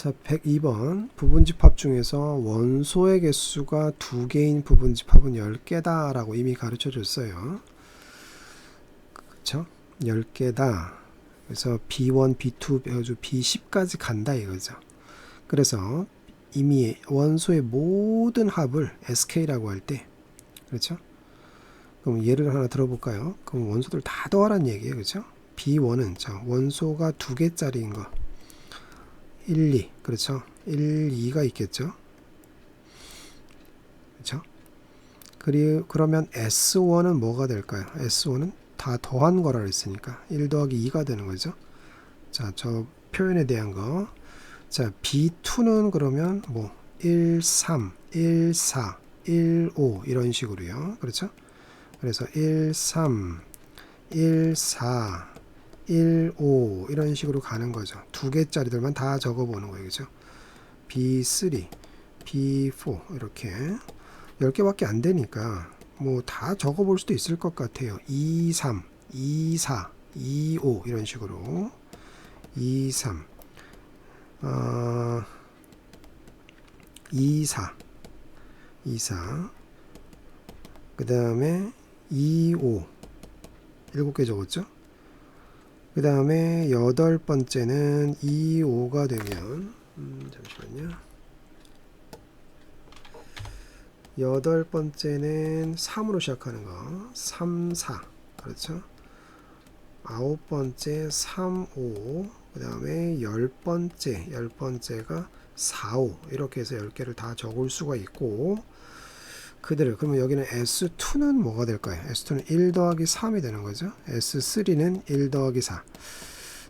자, 102번 부분집합 중에서 원소의 개수가 두 개인 부분집합은 10개다 라고 이미 가르쳐 줬어요. 그렇죠? 10개다. 그래서 B1, B2, 해가지고 B10까지 간다 이거죠. 그래서 이미 원소의 모든 합을 SK라고 할 때, 그렇죠? 그럼 예를 하나 들어볼까요? 그럼 원소들 다 더하라는 얘기예요, 그렇죠? B1은 자 원소가 두 개짜리인 거, 1, 2, 그렇죠? 1, 2가 있겠죠? 그렇죠? 그리 그러면 S1은 뭐가 될까요? S1은 다 더한 거라 했으니까 1 더하기 2가 되는 거죠. 자, 저 표현에 대한 거. 자, B2는 그러면 뭐 1, 3, 1, 4, 1, 5 이런 식으로요. 그렇죠? 그래서 1, 3, 1, 4, 1, 5 이런 식으로 가는 거죠. 두 개짜리들만 다 적어 보는 거예요. 그죠? B3, B4 이렇게 10개밖에 안 되니까 뭐 다 적어 볼 수도 있을 것 같아요. 2, 3, 2, 4, 2, 5 이런 식으로 2, 3 어, 2, 4 2, 4 그 다음에 2, 5 7개 적었죠? 그 다음에 여덟 번째는 2, 5가 되면 음, 잠시만요. 여덟 번째는 3으로 시작하는 거 3, 4 그렇죠? 아홉 번째 3, 5 그 다음에 열 번째 열 번째가 4, 5 이렇게 해서 10개를 다 적을 수가 있고 그대로 그러면 여기는 S2는 뭐가 될까요? S2는 1 더하기 3이 되는 거죠. S3는 1 더하기 4.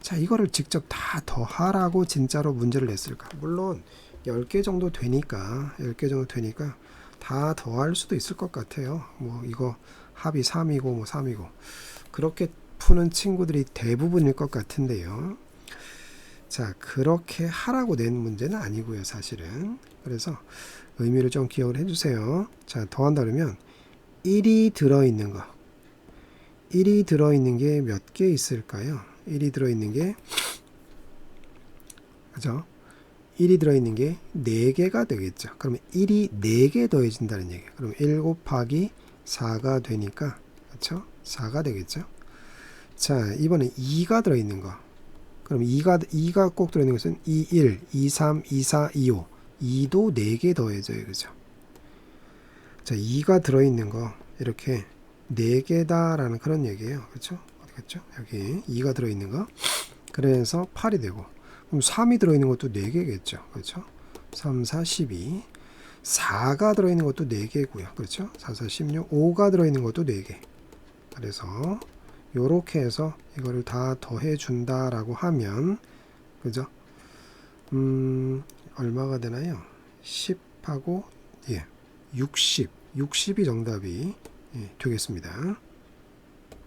자, 이거를 직접 다 더하라고 진짜로 문제를 냈을까? 물론 10개 정도 되니까 10개 정도 되니까 다 더할 수도 있을 것 같아요. 뭐 이거 합이 3이고 뭐 3이고 그렇게 푸는 친구들이 대부분일 것 같은데요. 자, 그렇게 하라고 낸 문제는 아니고요, 사실은. 그래서 의미를 좀 기억을 해주세요. 자, 더한다 그러면 1이 들어있는 거. 1이 들어있는 게 몇 개 있을까요? 1이 들어있는 게, 그죠? 1이 들어있는 게 4개가 되겠죠. 그러면 1이 4개 더해진다는 얘기예요. 그럼 1 곱하기 4가 되니까, 그렇죠? 4가 되겠죠. 자, 이번에 2가 들어있는 거. 그럼 2가, 2가 꼭 들어있는 것은 2, 1, 2, 3, 2, 4, 2, 5. 2도 4개 더해져요. 그죠? 자, 2가 들어있는 거 이렇게 4개다라는 그런 얘기예요. 그렇죠? 어디 갔죠? 여기 2가 들어있는 거. 그래서 8이 되고 그럼 3이 들어있는 것도 4개겠죠. 그렇죠? 3, 4, 12 4가 들어있는 것도 4개고요. 그렇죠? 4, 4, 16 5가 들어있는 것도 4개 그래서 요렇게 해서 이거를 다 더해 준다라고 하면 그죠? 음, 얼마가 되나요? 10하고 예, 60. 60이 정답이 예, 되겠습니다.